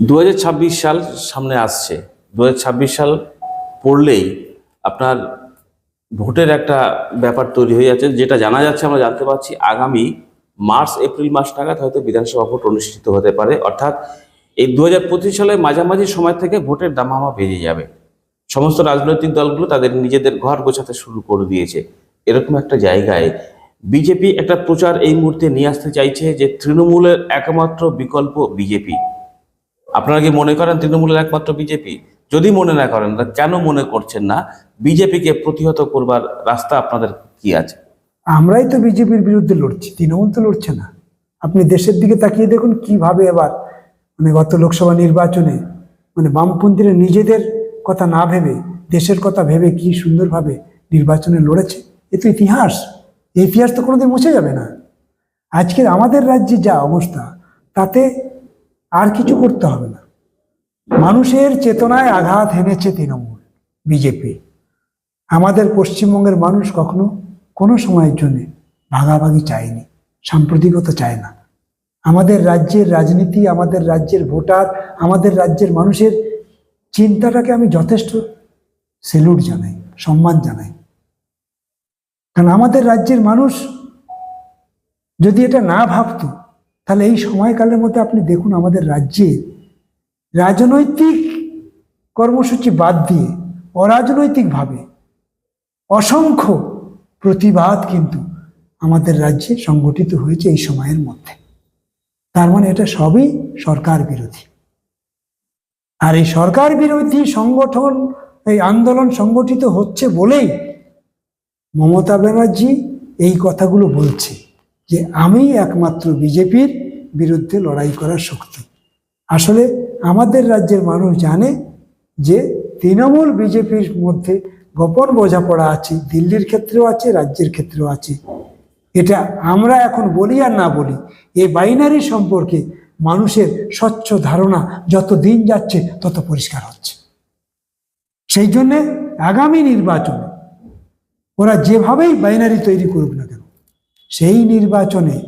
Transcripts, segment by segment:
দু হাজার ছাব্বিশ সাল সামনে আসছে। দু হাজার ছাব্বিশ সাল পড়লেই আপনার ভোটের একটা ব্যাপার তৈরি হয়ে যাচ্ছে, যেটা জানা যাচ্ছে, আমরা জানতে পারছি আগামী মার্চ, এপ্রিল মাস নাগাদ হয়তো বিধানসভা ভোট অনুষ্ঠিত হতে পারে। অর্থাৎ এই দু সালের মাঝামাঝি সময় থেকে ভোটের দামামা বেজে যাবে। সমস্ত রাজনৈতিক দলগুলো তাদের নিজেদের ঘর গোছাতে শুরু করে দিয়েছে। এরকম একটা জায়গায় বিজেপি একটা প্রচার এই মুহূর্তে নিয়ে আসতে চাইছে যে তৃণমূলের একমাত্র বিকল্প বিজেপি। আপনারা কি মনে করেন তৃণমূলের একমাত্র বিজেপি যদি মনে না করেন কেন মনে করছেন না? বিজেপিকে প্রতিহত করবার রাস্তা আপনাদের কি আছে? আমরাই তো বিজেপির বিরুদ্ধে লড়ছি, তৃণমূল তো লড়ছে না। আপনি দেশের দিকে তাকিয়ে দেখুন কীভাবে এবার মানে গত লোকসভা নির্বাচনে মানে বামপন্থীরা নিজেদের কথা না ভেবে, দেশের কথা ভেবে কি সুন্দরভাবে নির্বাচনে লড়েছে, এ তো ইতিহাস। এই ইতিহাস তো কোনোদিন মুছে যাবে না। আজকের আমাদের রাজ্যে যা অবস্থা, তাতে আর কিছু করতে হবে না। মানুষের চেতনায় আঘাত হেনেছে তৃণমূল, বিজেপি। আমাদের পশ্চিমবঙ্গের মানুষ কখনো কোনো সময়ের জন্য ভাগাভাগি চায়নি, সাম্প্রতিকতা চায় না। আমাদের রাজ্যের রাজনীতি, আমাদের রাজ্যের ভোটার, আমাদের রাজ্যের মানুষের চিন্তাটাকে আমি যথেষ্ট সেলুট জানাই, সম্মান জানাই। কারণ আমাদের রাজ্যের মানুষ যদি এটা না ভাবতো তাহলে এই সময়কালের মধ্যে আপনি দেখুন আমাদের রাজ্যে রাজনৈতিক কর্মসূচি বাদ দিয়ে অরাজনৈতিকভাবে অসংখ্য প্রতিবাদ কিন্তু আমাদের রাজ্যে সংগঠিত হয়েছে এই সময়ের মধ্যে। তার মানে এটা সবই সরকার বিরোধী। আর এই সরকার বিরোধী সংগঠন, এই আন্দোলন সংগঠিত হচ্ছে বলেই মমতা ব্যানার্জি এই কথাগুলো বলছে। যে আমি একমাত্র বিজেপির বিরুদ্ধে লড়াই করার শক্তি। আসলে আমাদের রাজ্যের মানুষ জানে যে তৃণমূল বিজেপির মধ্যে গোপন বোঝাপড়া আছে, দিল্লির ক্ষেত্রেও আছে, রাজ্যের ক্ষেত্রেও আছে। এটা আমরা এখন বলি আর না বলি, এই বাইনারি সম্পর্কে মানুষের স্বচ্ছ ধারণা যত দিন যাচ্ছে তত পরিষ্কার হচ্ছে। সেই জন্যে আগামী নির্বাচনে ওরা যেভাবেই বাইনারি তৈরি করুক না কেন সেই নির্বাচনে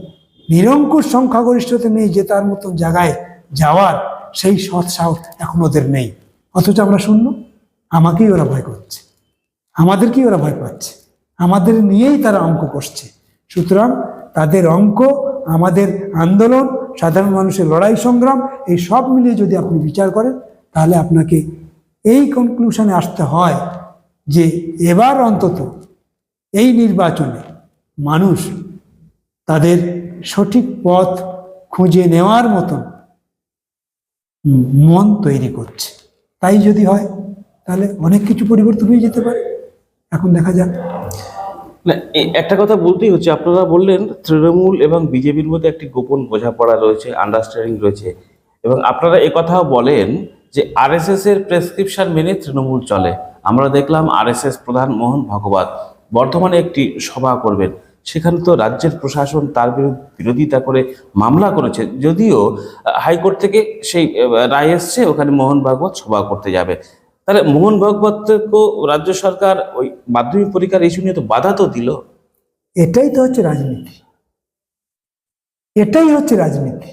নিরঙ্কুশ সংখ্যাগরিষ্ঠতা নিয়ে জেতার মতন জায়গায় যাওয়ার সেই সৎ সাহস এখন ওদের নেই। অথচ আমরা শূন্য। আমাকেই ওরা ভয় করছে। আমাদেরকেই ওরা ভয় পাচ্ছে। আমাদের নিয়েই তারা অঙ্ক করছে। সুতরাং তাদের অঙ্ক, আমাদের আন্দোলন, সাধারণ মানুষের লড়াই সংগ্রাম, এই সব মিলিয়ে যদি আপনি বিচার করেন, তাহলে আপনাকে এই কনক্লুশনে আসতে হয় যে এবার অন্তত এই নির্বাচনে মানুষ তাদের সঠিক পথ খুঁজে নেওয়ার মতন মন তৈরি করছে। তাই যদি হয়, তাহলে অনেক কিছু পরিবর্তন হয়ে যেতে পারে। এখন দেখা যাক। না একটা কথা বলতেই হচ্ছে, আপনারা বললেন তৃণমূল এবং বিজেপির মধ্যে একটি গোপন বোঝাপড়া রয়েছে আন্ডারস্ট্যান্ডিং রয়েছে, এবং আপনারা একথাও বলেন যে আরএসএস এর প্রেসক্রিপশন মেনে তৃণমূল চলে। আমরা দেখলাম আরএসএস প্রধান মোহন ভগবত বর্ধমানে একটি সভা করবেন। সেখানে তো রাজ্যের প্রশাসন তার বিরোধিতা করে মামলা করেছে। যদিও হাইকোর্ট থেকে সেই রায় এসছে, ওখানে মোহন ভাগবত সভা করতে যাবে। তাহলে মোহন ভাগবতকেও রাজ্য সরকার ওই মাধ্যমিক পরীক্ষার ইস্যু নিয়ে তো বাধা তো দিল। এটাই তো হচ্ছে রাজনীতি। এটাই হচ্ছে রাজনীতি।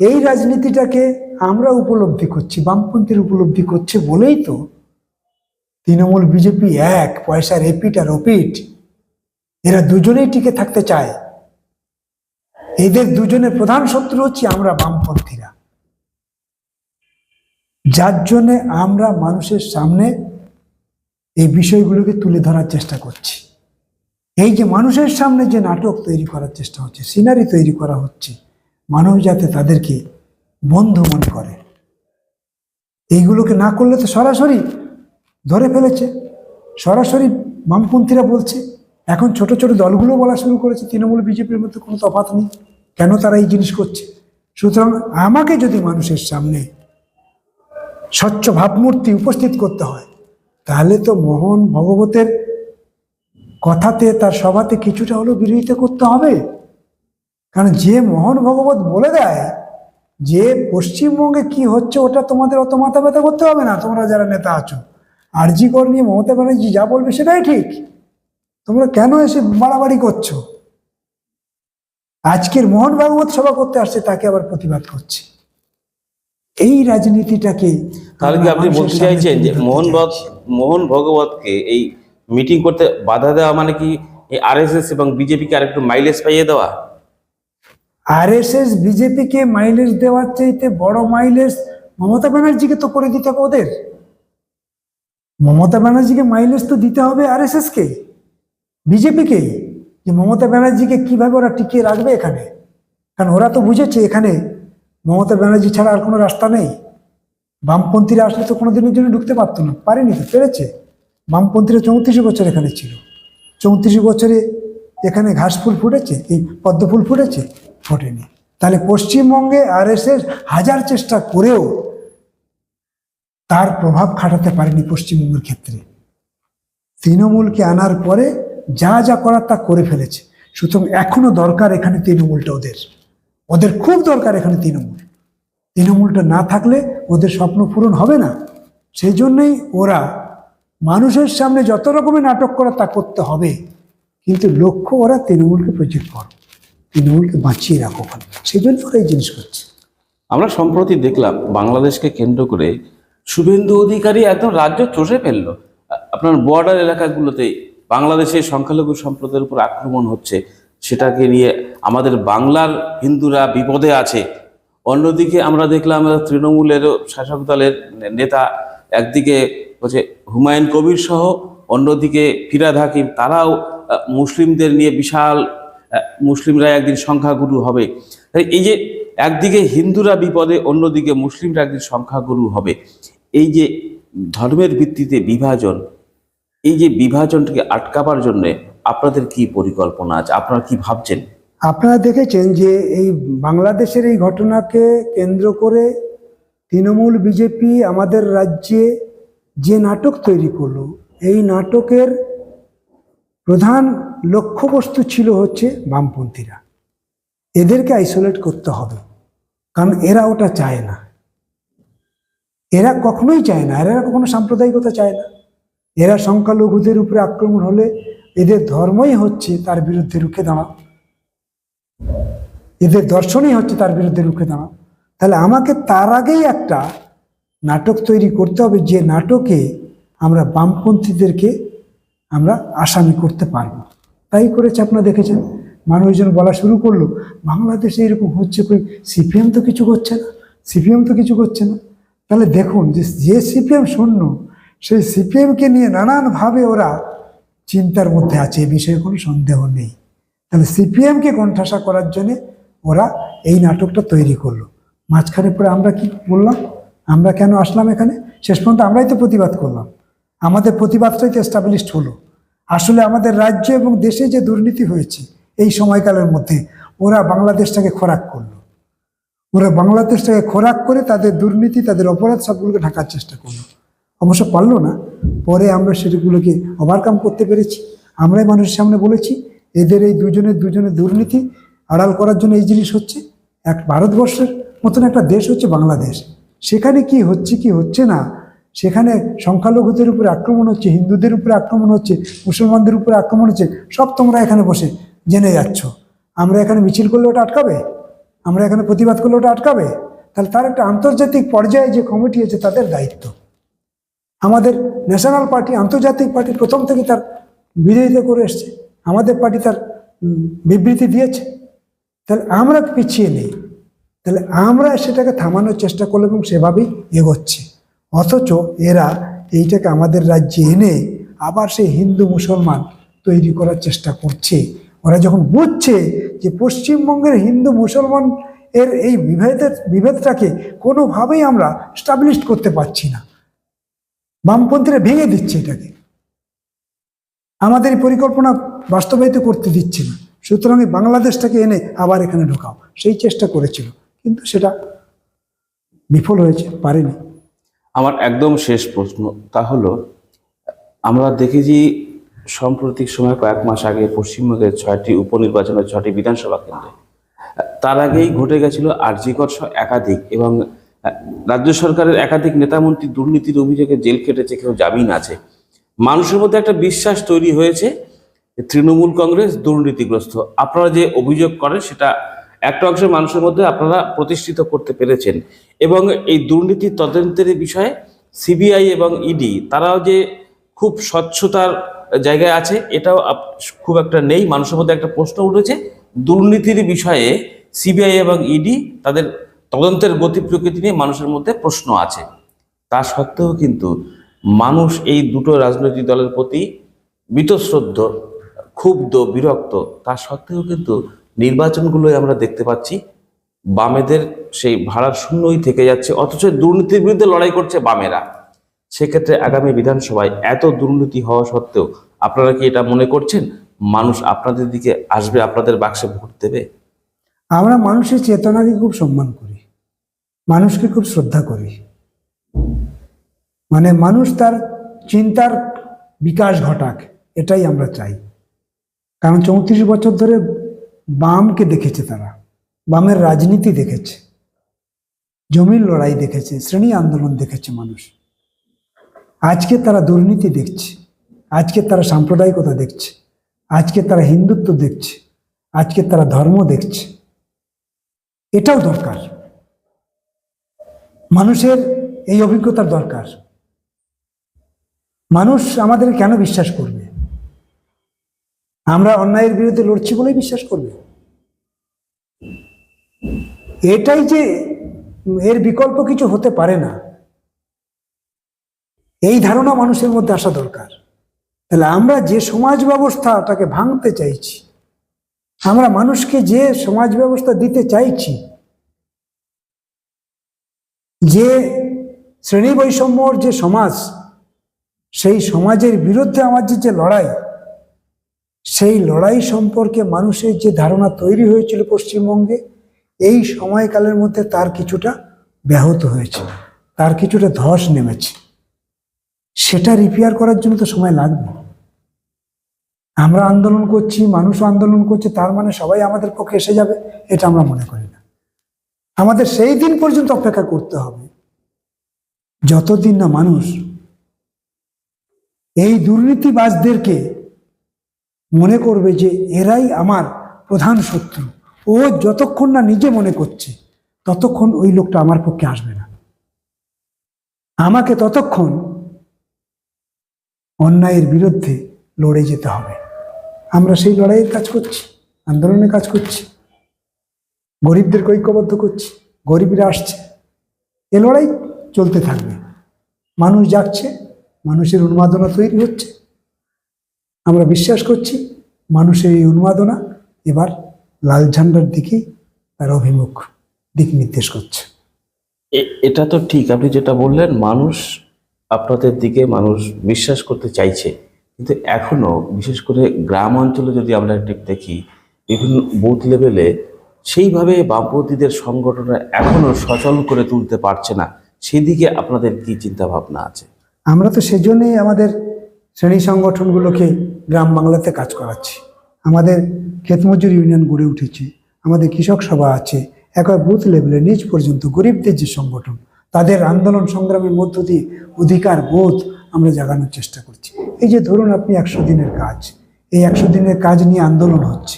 এই রাজনীতিটাকে আমরা উপলব্ধি করছি, বামপন্থীর উপলব্ধি করছে বলেই তো তৃণমূল বিজেপি এক পয়সার এপিট আর ওপিট এরা দুজনেই টিকে থাকতে চায়। এদের দুজনের প্রধান শত্রু হচ্ছে আমরা বামপন্থীরা। যার জন্যে আমরা মানুষের সামনে এই বিষয়গুলোকে তুলে ধরার চেষ্টা করছি। এই যে মানুষের সামনে যে নাটক তৈরি করার চেষ্টা হচ্ছে, সিনারি তৈরি করা হচ্ছে, মানুষ যাতে তাদেরকে বন্ধু মনে করে। এইগুলোকে না করলে তো সরাসরি ধরে ফেলেছে। সরাসরি বামপন্থীরা বলছে এখন ছোট ছোট দলগুলো বলা শুরু করেছে, তৃণমূল, বিজেপির মধ্যে কোনো তফাৎ নেই। কেন তারা এই জিনিস করছে? সুতরাং আমাকে যদি মানুষের সামনে স্বচ্ছ ভাবমূর্তি উপস্থিত করতে হয়, তাহলে তো মোহন ভগবতের কথাতে, তার সভাতে কিছুটা হলেও বিরোধিতা করতে হবে। কারণ যে মোহন ভগবত বলে দেয় যে পশ্চিমবঙ্গে কি হচ্ছে, ওটা তোমাদের অত মাথা ব্যথা করতে হবে না, তোমরা যারা নেতা আছো। আর জি কর নিয়ে মমতা ব্যানার্জি যা বলবে সেটাই ঠিক। তোমরা কেন এসে বাড়াবাড়ি করছ? আজকের মোহন ভাগবত সভা করতে আসছে তাকে আবার প্রতিবাদ করছে। এই রাজনীতিটাকে তাহলে কি আপনি বলতে চাইছেন যে মোহন। মোহন ভগবতকে এই মিটিং করতে বাধা দেওয়া মানে কি এই আরএসএস এবং বিজেপিকে আরেকটু মাইলেজ পাইয়ে দেওয়া? আর এস আরএসএস বিজেপিকে মাইলেজ দেওয়ার চাইতে বড় মাইলেজ মমতা ব্যানার্জিকে তো করে দিতে হবে ওদের। মমতা ব্যানার্জিকে মাইলেজ তো দিতে হবে আরএসএস কে বিজেপিকে যে মমতা ব্যানার্জিকে কীভাবে ওরা টিকিয়ে রাখবে এখানে? কারণ ওরা তো বুঝেছে এখানে মমতা ব্যানার্জি ছাড়া আর কোনো রাস্তা নেই। বামপন্থীরা আসলে তো কোনোদিনের জন্য ঢুকতে পারতো না। পারেনি তো, পেরেছে। বামপন্থীরা চৌত্রিশ বছর এখানে ছিল। চৌত্রিশ বছরে এখানে ঘাস ফুল ফুটেছে? এই পদ্ম ফুল ফুটেছে? ফোটেনি। তাহলে পশ্চিমবঙ্গে আরএসএস হাজার চেষ্টা করেও তার প্রভাব খাটাতে পারেনি পশ্চিমবঙ্গের ক্ষেত্রে। তৃণমূলকে আনার পরে যা যা করার তা করে ফেলেছে। সুতরাং এখনও দরকার এখানে তৃণমূলটা ওদের। ওদের খুব দরকার এখানে তৃণমূল। তৃণমূলটা না থাকলে ওদের স্বপ্ন পূরণ হবে না। সেই জন্যই ওরা মানুষের সামনে যত রকমের নাটক করা তা করতে হবে। কিন্তু লক্ষ্য ওরা তৃণমূলকে প্রজেক্ট করো। তৃণমূলকে বাঁচিয়ে রাখো সেই জন্য ওরা এই জিনিস করছে। আমরা সম্প্রতি দেখলাম বাংলাদেশকে কেন্দ্র করে শুভেন্দু অধিকারী একদম রাজ্য চষে ফেলল। আপনার বর্ডার এলাকাগুলোতে বাংলাদেশের সংখ্যালঘু সম্প্রদায়ের উপর আক্রমণ হচ্ছে, সেটাকে নিয়ে আমাদের বাংলার হিন্দুরা বিপদে আছে। অন্যদিকে আমরা দেখলাম তৃণমূলের শাসক দলের নেতা একদিকে হচ্ছে হুমায়ুন কবির সহ অন্যদিকে ফিরাদ হাকিম, তারাও মুসলিমদের নিয়ে বিশাল মুসলিমরা একদিন সংখ্যাগুরু হবে। এই যে একদিকে হিন্দুরা বিপদে, অন্যদিকে মুসলিমরা একদিন সংখ্যাগুরু হবে। এই যে ধর্মের ভিত্তিতে বিভাজন এই যে বিভাজনটাকে আটকাবার জন্য আপনাদের কি পরিকল্পনা আছে? আপনারা কি ভাবছেন? আপনারা দেখেছেন যে এই বাংলাদেশের এই ঘটনাকে কেন্দ্র করে তৃণমূল, বিজেপি আমাদের রাজ্যে যে নাটক তৈরি করল, এই নাটকের প্রধান লক্ষ্যবস্তু ছিল হচ্ছে বামপন্থীরা। এদেরকে আইসোলেট করতে হবে, কারণ এরা ওটা চায় না। এরা কখনোই চায় না, এরা কখনো সাম্প্রদায়িকতা চায় না। এরা সংখ্যালঘুদের উপরে আক্রমণ হলে এদের ধর্মই হচ্ছে তার বিরুদ্ধে রুখে দাঁড়া এদের দর্শনই হচ্ছে তার বিরুদ্ধে রুখে দাঁড়া তাহলে আমাকে তার আগেই একটা নাটক তৈরি করতে হবে, যে নাটকে আমরা বামপন্থীদেরকে আমরা আসামি করতে পারব। তাই করেছে আপনারা দেখেছেন মানুষজন বলা শুরু করল, বাংলাদেশে এরকম হচ্ছে কই, সিপিএম তো কিছু করছে না, সিপিএম তো কিছু করছে না। তাহলে দেখুন যে যে সিপিএম শূন্য সেই সিপিএমকে নিয়ে নানানভাবে ওরা চিন্তার মধ্যে আছে, এ বিষয়ে কোনো সন্দেহ নেই। তাহলে সিপিএমকে কণ্ঠাসা করার জন্যে ওরা এই নাটকটা তৈরি করল। মাঝখানে পরে আমরা কি বললাম? আমরা কেন আসলাম এখানে? শেষ পর্যন্ত আমরাই তো প্রতিবাদ করলাম। আমাদের প্রতিবাদটাই তো এস্টাবলিশড হলো। আসলে আমাদের রাজ্য এবং দেশে যে দুর্নীতি হয়েছে, এই সময়কালের মধ্যে ওরা বাংলাদেশটাকে খোরাক করল। ওরা বাংলাদেশটাকে খোরাক করে তাদের দুর্নীতি, তাদের অপরাধ সবগুলোকে ঢাকার চেষ্টা করল। অবশ্য পারল না। পরে আমরা সেগুলোকে ওভারকাম করতে পেরেছি। আমরাই মানুষের সামনে বলেছি, এদের এই দুজনের দুজনের দুর্নীতি আড়াল করার জন্য এই জিনিস হচ্ছে। এক ভারতবর্ষের মতন একটা দেশ হচ্ছে বাংলাদেশ। সেখানে কি হচ্ছে কি হচ্ছে না, সেখানে সংখ্যালঘুদের উপরে আক্রমণ হচ্ছে, হিন্দুদের উপরে আক্রমণ হচ্ছে, মুসলমানদের উপরে আক্রমণ হচ্ছে, সব তোমরা এখানে বসে জেনে যাচ্ছ। আমরা এখানে মিছিল করলে ওটা আটকাবে? আমরা এখানে প্রতিবাদ করলে ওটা আটকাবে? তাহলে তার একটা আন্তর্জাতিক পর্যায়ে যে কমিটি আছে, তাদের দায়িত্ব। আমাদের ন্যাশনাল পার্টি আন্তর্জাতিক পার্টি প্রথম থেকে তার বিরোধিতা করে এসছে। আমাদের পার্টি তার বিবৃতি দিয়েছে। তাহলে আমরা পিছিয়ে নেই? তাহলে আমরা সেটাকে থামানোর চেষ্টা করলাম এবং সেভাবেই এগোচ্ছে। অথচ এরা এইটাকে আমাদের রাজ্যে এনে আবার সেই হিন্দু মুসলমান তৈরি করার চেষ্টা করছে। ওরা যখন বুঝছে যে পশ্চিমবঙ্গের হিন্দু মুসলমান এর এই বিভেদের বিভেদটাকে কোনোভাবেই আমরা স্টাবলিশ করতে পারছি না। বামপন্থীরা ভেঙে দিচ্ছে এটাকে। আমাদের পরিকল্পনা বাস্তবায়িত করতে দিচ্ছে না। সুতরাং বাংলাদেশটাকে এনে আবার এখানে ঢোকাও। সেই চেষ্টা করেছিল, কিন্তু সেটা বিফল হয়েছে, পারেনি। আমার একদম শেষ প্রশ্ন, তা হলো, আমরা দেখেছি সাম্প্রতিক সময় কয়েক মাস আগে পশ্চিমবঙ্গের ছয়টি উপনির্বাচনের ছয়টি বিধানসভা কেন্দ্রে। তার আগেই ঘটে গেছিল সহ একাধিক এবং রাজ্য সরকারের একাধিক নেতামন্ত্রী দুর্নীতির অভিযোগে জেল কেটেছে কেউ জামিন আছে। মানুষের মধ্যে একটা বিশ্বাস তৈরি হয়েছে তৃণমূল কংগ্রেস দুর্নীতিগ্রস্ত। আপনারা যে অভিযোগ করেন, সেটা একটা অংশের মানুষের মধ্যে আপনারা প্রতিষ্ঠিত করতে পেরেছেন। এবং এই দুর্নীতি তদন্তের বিষয়ে সিবিআই এবং ইডি, তারাও যে খুব স্বচ্ছতার জায়গায় আছে, এটাও খুব একটা নেই। মানুষের মধ্যে একটা প্রশ্ন উঠেছে, দুর্নীতির বিষয়ে সিবিআই এবং ইডি তাদের তদন্তের গতি প্রকৃতি নিয়ে মানুষের মধ্যে প্রশ্ন আছে। তা সত্ত্বেও কিন্তু মানুষ এই দুটো রাজনৈতিক দলের প্রতি বীতশ্রদ্ধ ক্ষুব্ধ, বিরক্ত, তা সত্ত্বেও কিন্তু নির্বাচনগুলোই আমরা দেখতে পাচ্ছি বামেদের সেই ভাড়ার শূন্যই থেকে যাচ্ছে, অথচ দুর্নীতির বিরুদ্ধে লড়াই করছে বামেরা। সেক্ষেত্রে আগামী বিধানসভায় এত দুর্নীতি হওয়া সত্ত্বেও আপনারা কি এটা মনে করছেন? মানুষ আপনাদের দিকে আসবে, আপনাদের বাক্সে ভোট দেবে? আমরা মানুষের চেতনাকে খুব সম্মান করি। মানুষকে খুব শ্রদ্ধা করি। মানে মানুষ তার চিন্তার বিকাশ ঘটাক, এটাই আমরা চাই। কারণ চৌত্রিশ বছর ধরে বামকে দেখেছে তারা, বামের রাজনীতি দেখেছে, জমির লড়াই দেখেছে, শ্রেণি আন্দোলন দেখেছে মানুষ। আজকে তারা দুর্নীতি দেখছে, আজকে তারা সাম্প্রদায়িকতা দেখছে, আজকে তারা হিন্দুত্ব দেখছে, আজকে তারা ধর্ম দেখছে। এটাও দরকার। মানুষের এই অভিজ্ঞতার দরকার। মানুষ আমাদের কেন বিশ্বাস করবে? আমরা অন্যায়ের বিরুদ্ধে লড়ছি বলেই বিশ্বাস করবে। এটাই যে এর বিকল্প কিছু হতে পারে না, এই ধারণা মানুষের মধ্যে আসা দরকার। তাহলে আমরা যে সমাজ ব্যবস্থাটাকে ভাঙতে চাইছি, আমরা মানুষকে যে সমাজ ব্যবস্থা দিতে চাইছি যে শ্রেণি বৈষম্যর যে সমাজ, সেই সমাজের বিরুদ্ধে আমার যে যে লড়াই, সেই লড়াই সম্পর্কে মানুষের যে ধারণা তৈরি হয়েছিল পশ্চিমবঙ্গে, এই সময়কালের মধ্যে তার কিছুটা ব্যাহত হয়েছে, তার কিছুটা ধস নেমেছে। সেটা রিপেয়ার করার জন্য তো সময় লাগবে। আমরা আন্দোলন করছি মানুষ আন্দোলন করছে, তার মানে সবাই আমাদের পক্ষে এসে যাবে, এটা আমরা মনে করি না। আমাদের সেই দিন পর্যন্ত অপেক্ষা করতে হবে। যতদিন না মানুষ এই দুর্নীতিবাজদেরকে মনে করবে যে এরাই আমার প্রধান শত্রু, ও যতক্ষণ না নিজে মনে করছে, ততক্ষণ ওই লোকটা আমার পক্ষে আসবে না। আমাকে ততক্ষণ অন্যায়ের বিরুদ্ধে লড়ে যেতে হবে। আমরা সেই লড়াইয়ের কাজ করছি, আন্দোলনের কাজ করছি। গরিবদেরকে ঐক্যবদ্ধ করছি, গরিবরা আসছে। এ লড়াই চলতে থাকবে। মানুষ যাচ্ছে মানুষের উন্মাদনা তৈরি হচ্ছে। আমরা বিশ্বাস করছি মানুষের এই উন্মাদনা এবার লাল ঝান্ডার দিকেই তার অভিমুখ দিক নির্দেশ করছে। এটা তো ঠিক। আপনি যেটা বললেন, মানুষ আপনাদের দিকে মানুষ বিশ্বাস করতে চাইছে। কিন্তু এখনও, বিশেষ করে গ্রাম অঞ্চলে যদি আমরা একটু দেখি, বিভিন্ন বুথ লেভেলে সেইভাবে বামপন্থীদের সংগঠন এখনও সচল করে তুলতে পারছে না। সেদিকে আপনাদের কি চিন্তা ভাবনা আছে? আমরা তো সেজন্যই আমাদের শ্রেণি সংগঠনগুলোকে গ্রাম বাংলাতে কাজ করাচ্ছি। আমাদের ক্ষেতমজুর ইউনিয়ন গড়ে উঠেছে, আমাদের কৃষক সভা আছে একবার বুথ লেভেলে নিজ পর্যন্ত গরিবদের যে সংগঠন, তাদের আন্দোলন সংগ্রামের মধ্য দিয়ে অধিকার বোধ আমরা জাগানোর চেষ্টা করছি। এই যে ধরুন আপনি একশো দিনের কাজ, এই একশো দিনের কাজ নিয়ে আন্দোলন হচ্ছে,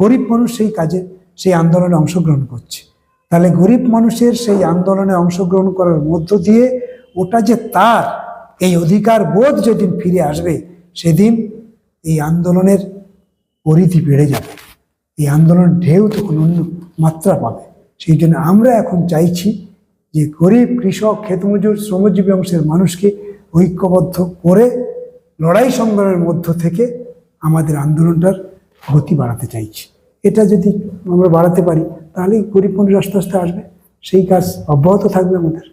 গরিব মানুষ সেই কাজে সেই আন্দোলনে অংশগ্রহণ করছে। তাহলে গরিব মানুষের সেই আন্দোলনে অংশগ্রহণ করার মধ্য দিয়ে ওটা যে তার, এই অধিকার বোধ যেদিন ফিরে আসবে, সেদিন এই আন্দোলনের পরিধি বেড়ে যাবে। এই আন্দোলনের ঢেউ তখন অন্য মাত্রা পাবে। সেই জন্য আমরা এখন চাইছি যে গরিব কৃষক, ক্ষেতমজুর, শ্রমজীবী অংশের মানুষকে ঐক্যবদ্ধ করে লড়াই সংগ্রামের মধ্য থেকে আমাদের আন্দোলনটার গতি বাড়াতে চাইছি। এটা যদি আমরা বাড়াতে পারি, তাহলেই গরিব আস্তে আস্তে আসবে। সেই কাজ অব্যাহত থাকবে আমাদের।